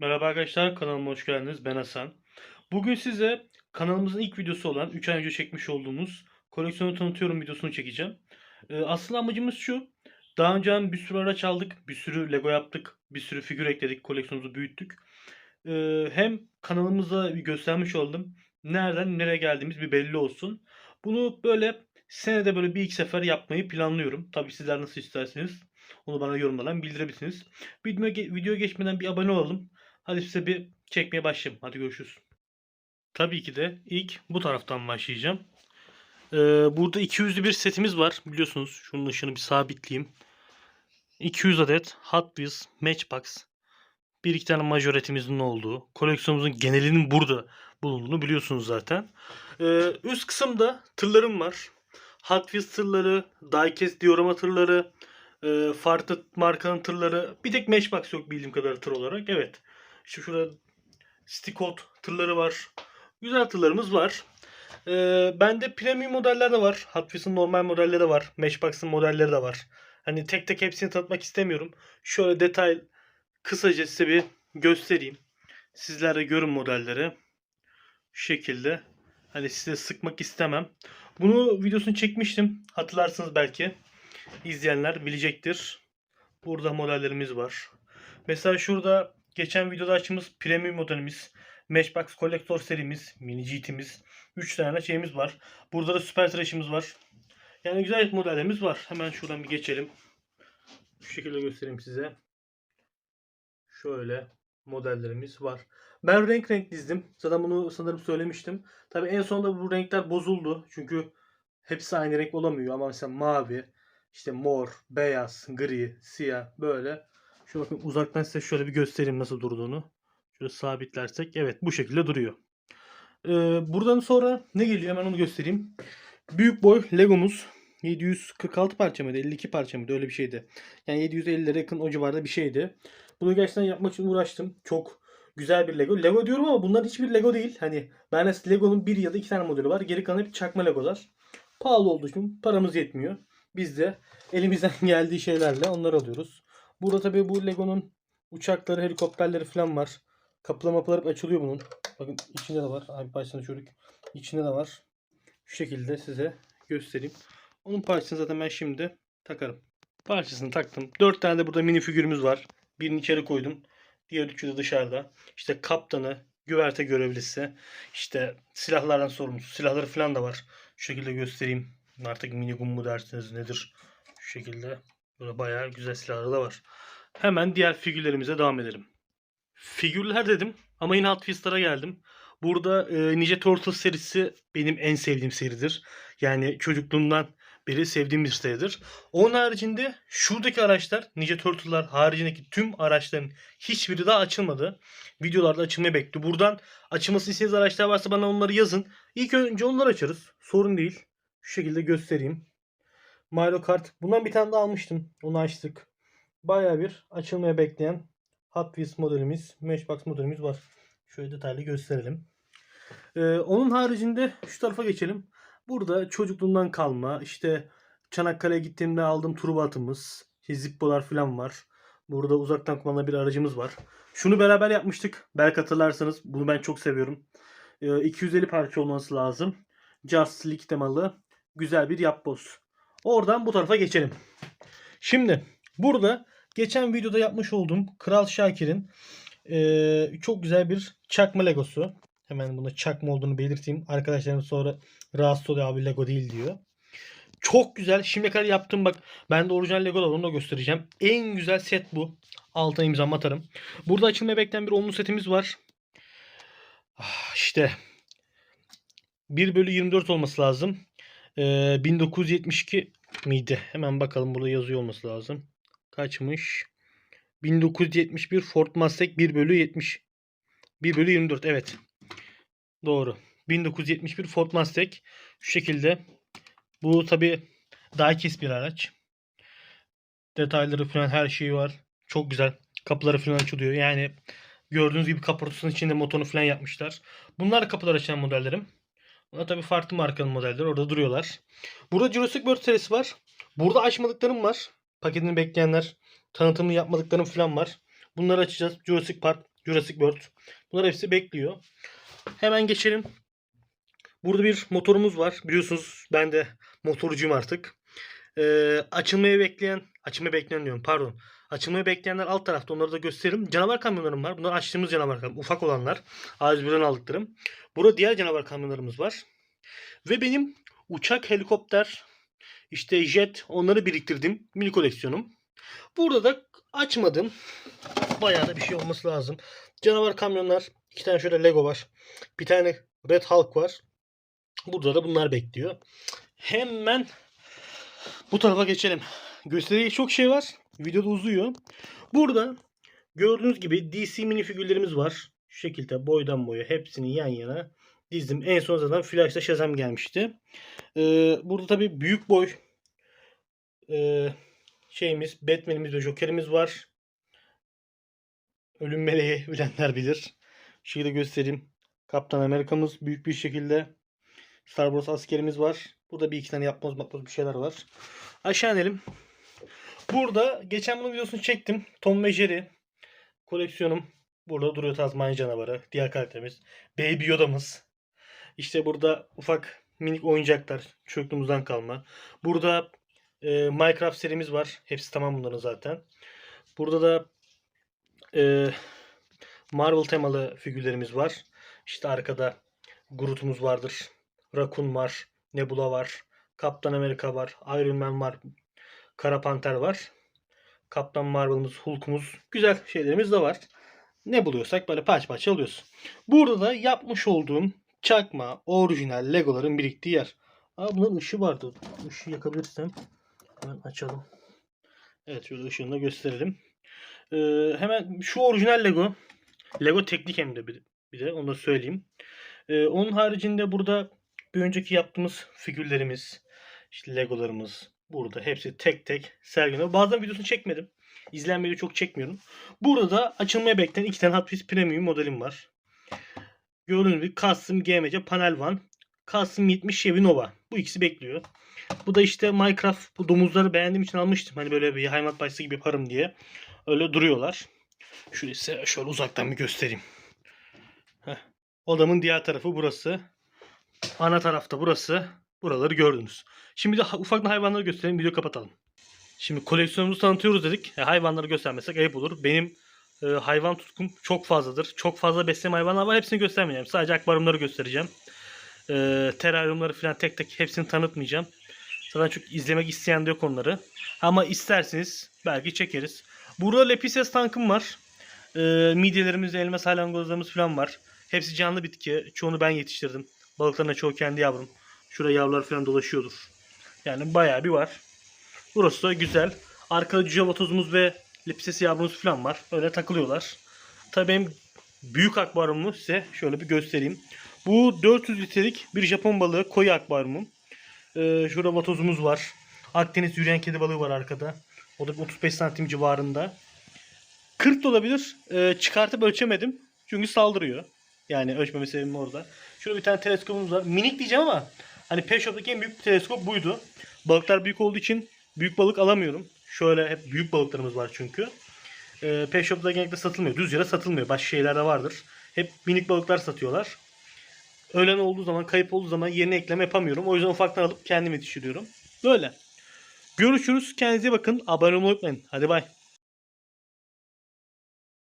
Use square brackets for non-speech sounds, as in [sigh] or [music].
Merhaba arkadaşlar kanalıma hoş geldiniz. Ben Hasan. Bugün size kanalımızın ilk videosu olan 3 ay önce çekmiş olduğumuz koleksiyonu tanıtıyorum videosunu çekeceğim. Ee, aslında amacımız şu. Daha önce bir sürü araç aldık. Bir sürü Lego yaptık. Bir sürü figür ekledik. Koleksiyonumuzu büyüttük. Ee, hem kanalımıza göstermiş oldum. Nereden nereye geldiğimiz bir belli olsun. Bunu böyle senede böyle bir iki sefer yapmayı planlıyorum. Tabii sizler nasıl isterseniz. Onu bana yorumlardan bildirebilirsiniz. Video, video geçmeden bir abone olalım. Hadi size bir çekmeye başlayalım. Hadi görüşürüz. Tabii ki de ilk bu taraftan başlayacağım. Ee, burada 200'lü bir setimiz var. Biliyorsunuz şunun ışığını bir sabitleyeyim. 200 adet Hot Wheels Matchbox. Bir iki tane majoretimizin olduğu. Koleksiyonumuzun genelinin burada bulunduğunu biliyorsunuz zaten. Ee, üst kısımda tırlarım var. Hot Wheels tırları, diecast diorama tırları, e, farklı markanın tırları. Bir tek Matchbox yok bildiğim kadar tır olarak. Evet. İşte şurada Stikot tırları var. Güzel tırlarımız var. Ee, bende premium modeller de var. Hot Wheels'ın normal modelleri de var. Matchbox'ın modelleri de var. Hani tek tek hepsini tanıtmak istemiyorum. Şöyle detay kısaca size bir göstereyim. Sizler de görün modelleri. Şu şekilde. Hani size sıkmak istemem. Bunu videosunu çekmiştim. Hatırlarsınız belki. İzleyenler bilecektir. Burada modellerimiz var. Mesela şurada geçen videoda açtığımız premium modelimiz, Matchbox Collector serimiz, mini GT'miz, 3 tane şeyimiz var. Burada da Super Trash'imiz var. Yani güzel modellerimiz var. Hemen şuradan bir geçelim. Şu şekilde göstereyim size. Şöyle modellerimiz var. Ben renk renk dizdim. Zaten bunu sanırım söylemiştim. Tabi en sonunda bu renkler bozuldu. Çünkü hepsi aynı renk olamıyor. Ama mesela mavi, işte mor, beyaz, gri, siyah böyle. Bakın uzaktan size şöyle bir göstereyim nasıl durduğunu. Şöyle sabitlersek evet bu şekilde duruyor. Ee, buradan sonra ne geliyor hemen onu göstereyim. Büyük boy Legomuz 746 parça mıydı? 52 parça mıydı? Öyle bir şeydi. Yani 750'lere yakın o civarda bir şeydi. Bunu gerçekten yapmak için uğraştım. Çok güzel bir Lego. Lego diyorum ama bunlar hiçbir Lego değil. Hani ben Lego'nun bir ya da iki tane modeli var. Geri kalan hep çakma Legolar. Pahalı olduğu için paramız yetmiyor. Biz de elimizden [laughs] geldiği şeylerle onları alıyoruz. Burada tabii bu Lego'nun uçakları, helikopterleri falan var. Kapılar mapılar açılıyor bunun. Bakın içinde de var. Abi parçasını çocuk. İçinde de var. Şu şekilde size göstereyim. Onun parçasını zaten ben şimdi takarım. Parçasını taktım. 4 tane de burada mini figürümüz var. Birini içeri koydum. Diğer üçü de dışarıda. İşte kaptanı, güverte görevlisi, işte silahlardan sorumlusu, silahları falan da var. Şu şekilde göstereyim. Artık mini gun mu dersiniz nedir? Şu şekilde. Böyle bayağı güzel silahları da var. Hemen diğer figürlerimize devam edelim. Figürler dedim ama yine Hot Wheels'lara geldim. Burada e, Ninja Turtles serisi benim en sevdiğim seridir. Yani çocukluğumdan beri sevdiğim bir seridir. Onun haricinde şuradaki araçlar Ninja Turtle'lar haricindeki tüm araçların hiçbiri daha açılmadı. Videolarda açılmayı bekliyor. Buradan açılması istediğiniz araçlar varsa bana onları yazın. İlk önce onları açarız. Sorun değil. Şu şekilde göstereyim. Mario Kart. Bundan bir tane daha almıştım. Onu açtık. Bayağı bir açılmaya bekleyen Hot Wheels modelimiz, Matchbox modelimiz var. Şöyle detaylı gösterelim. Ee, onun haricinde şu tarafa geçelim. Burada çocukluğumdan kalma işte Çanakkale'ye gittiğimde aldığım turbo atımız, işte Zippo'lar falan var. Burada uzaktan kumandalı bir aracımız var. Şunu beraber yapmıştık. Belki hatırlarsanız. Bunu ben çok seviyorum. Ee, 250 parça olması lazım. Just League temalı güzel bir yapboz. Oradan bu tarafa geçelim. Şimdi burada geçen videoda yapmış olduğum Kral Şakir'in e, çok güzel bir çakma legosu. Hemen buna çakma olduğunu belirteyim. Arkadaşlarım sonra rahatsız oluyor abi Lego değil diyor. Çok güzel. Şimdiye kadar yaptım bak. Ben de orijinal Lego onu da göstereceğim. En güzel set bu. Altına imzamı atarım. Burada açılmaya bekleyen bir onlu setimiz var. Ah, işte 1 bölü 24 olması lazım. Ee, 1972 miydi? Hemen bakalım burada yazıyor olması lazım. Kaçmış? 1971 Ford Mustang 1 bölü 70. 1 bölü 24 evet. Doğru. 1971 Ford Mustang. Şu şekilde. Bu tabi diecast bir araç. Detayları falan her şeyi var. Çok güzel. Kapıları falan açılıyor. Yani gördüğünüz gibi kaportasının içinde motorunu falan yapmışlar. Bunlar kapılar açan modellerim. Bunlar tabi farklı markanın modelleri. Orada duruyorlar. Burada Jurassic World serisi var. Burada açmadıklarım var. Paketini bekleyenler. Tanıtımını yapmadıklarım falan var. Bunları açacağız. Jurassic Park, Jurassic World. Bunlar hepsi bekliyor. Hemen geçelim. Burada bir motorumuz var. Biliyorsunuz ben de motorcuyum artık. Ee, açılmayı bekleyen, açılmayı bekleyen diyorum pardon. Açılmayı bekleyenler alt tarafta onları da gösteririm. Canavar kamyonlarım var. Bunlar açtığımız canavar kamyon. Ufak olanlar. A101'den aldıklarım. Burada diğer canavar kamyonlarımız var. Ve benim uçak, helikopter, işte jet onları biriktirdim. Mini koleksiyonum. Burada da açmadım. Bayağı da bir şey olması lazım. Canavar kamyonlar. iki tane şöyle Lego var. Bir tane Red Hulk var. Burada da bunlar bekliyor. Hemen bu tarafa geçelim. Gösterecek çok şey var. Videoda uzuyor. Burada gördüğünüz gibi DC mini figürlerimiz var. Şu şekilde boydan boya hepsini yan yana dizdim. En son zaten Flash'ta Shazam gelmişti. Ee, burada tabii büyük boy e, şeyimiz, Batman'imiz ve Joker'imiz var. Ölüm meleği [laughs] bilenler bilir. Şu şekilde göstereyim. Kaptan Amerika'mız büyük bir şekilde. Star Wars askerimiz var. Burada bir iki tane yapmaz yapmaz bir şeyler var. Aşağı inelim. Burada geçen bunun videosunu çektim. Tom ve Jerry koleksiyonum. Burada duruyor Tazmanya canavarı. Diğer karakterimiz. Baby Yoda'mız. İşte burada ufak minik oyuncaklar. Çocukluğumuzdan kalma. Burada e, Minecraft serimiz var. Hepsi tamam bunların zaten. Burada da e, Marvel temalı figürlerimiz var. İşte arkada Groot'umuz vardır. Raccoon var. Nebula var. Kaptan Amerika var. Iron Man var. Kara Panter var. Kaptan Marvel'ımız, Hulk'umuz. Güzel şeylerimiz de var. Ne buluyorsak böyle parça parça alıyoruz. Burada da yapmış olduğum çakma, orijinal Legoların biriktiği yer. Aa bunların ışığı vardı. Işığı yakabilirsem hemen açalım. Evet şöyle ışığını da gösterelim. Ee, hemen şu orijinal Lego. Lego teknik hem de bir, bir de onu da söyleyeyim. Ee, onun haricinde burada bir önceki yaptığımız figürlerimiz, işte Legolarımız burada hepsi tek tek sergileniyor. Bazen videosunu çekmedim. İzlenmeyi çok çekmiyorum. Burada da açılmaya bekleyen iki tane Hot Premium modelim var. Gördüğünüz gibi Custom GMC Panel One, Custom 70 Chevy Nova. Bu ikisi bekliyor. Bu da işte Minecraft bu domuzları beğendiğim için almıştım. Hani böyle bir hayvanat bahçesi gibi yaparım diye. Öyle duruyorlar. Şöyle size şöyle uzaktan bir göstereyim. Heh. Odamın diğer tarafı burası. Ana tarafta burası. Buraları gördünüz. Şimdi de ha- ufak hayvanları gösterelim. Video kapatalım. Şimdi koleksiyonumuzu tanıtıyoruz dedik. E, hayvanları göstermesek ayıp olur. Benim e, hayvan tutkum çok fazladır. Çok fazla besleme hayvanlar var. Hepsini göstermeyeceğim. Sadece akvaryumları göstereceğim. E, teraryumları falan tek tek hepsini tanıtmayacağım. Zaten çok izlemek isteyen de yok onları. Ama isterseniz belki çekeriz. Burada Lepises tankım var. E, midyelerimiz, elma salyangozlarımız falan var. Hepsi canlı bitki. Çoğunu ben yetiştirdim. Balıkların da çoğu kendi yavrum. Şurada yavrular falan dolaşıyordur. Yani bayağı bir var. Burası da güzel. Arkada cüce tozumuz ve Lepises yavrumuz falan var. Öyle takılıyorlar. Tabii benim büyük akvaryumumu size şöyle bir göstereyim. Bu 400 litrelik bir Japon balığı koyu akvaryumum. Ee, şurada vatozumuz var. Akdeniz yürüyen kedi balığı var arkada. O da 35 santim civarında. 40 da olabilir. Ee, çıkartıp ölçemedim. Çünkü saldırıyor. Yani ölçmeme sebebim orada. Şurada bir tane teleskopumuz var. Minik diyeceğim ama hani Pet en büyük teleskop buydu. Balıklar büyük olduğu için büyük balık alamıyorum. Şöyle hep büyük balıklarımız var çünkü. Ee, Pet genellikle satılmıyor. Düz yere satılmıyor. Başka şeyler de vardır. Hep minik balıklar satıyorlar. Öğlen olduğu zaman, kayıp olduğu zaman yerine ekleme yapamıyorum. O yüzden ufaktan alıp kendim yetiştiriyorum. Böyle. Görüşürüz. Kendinize bakın. Abone olmayı unutmayın. Hadi bay.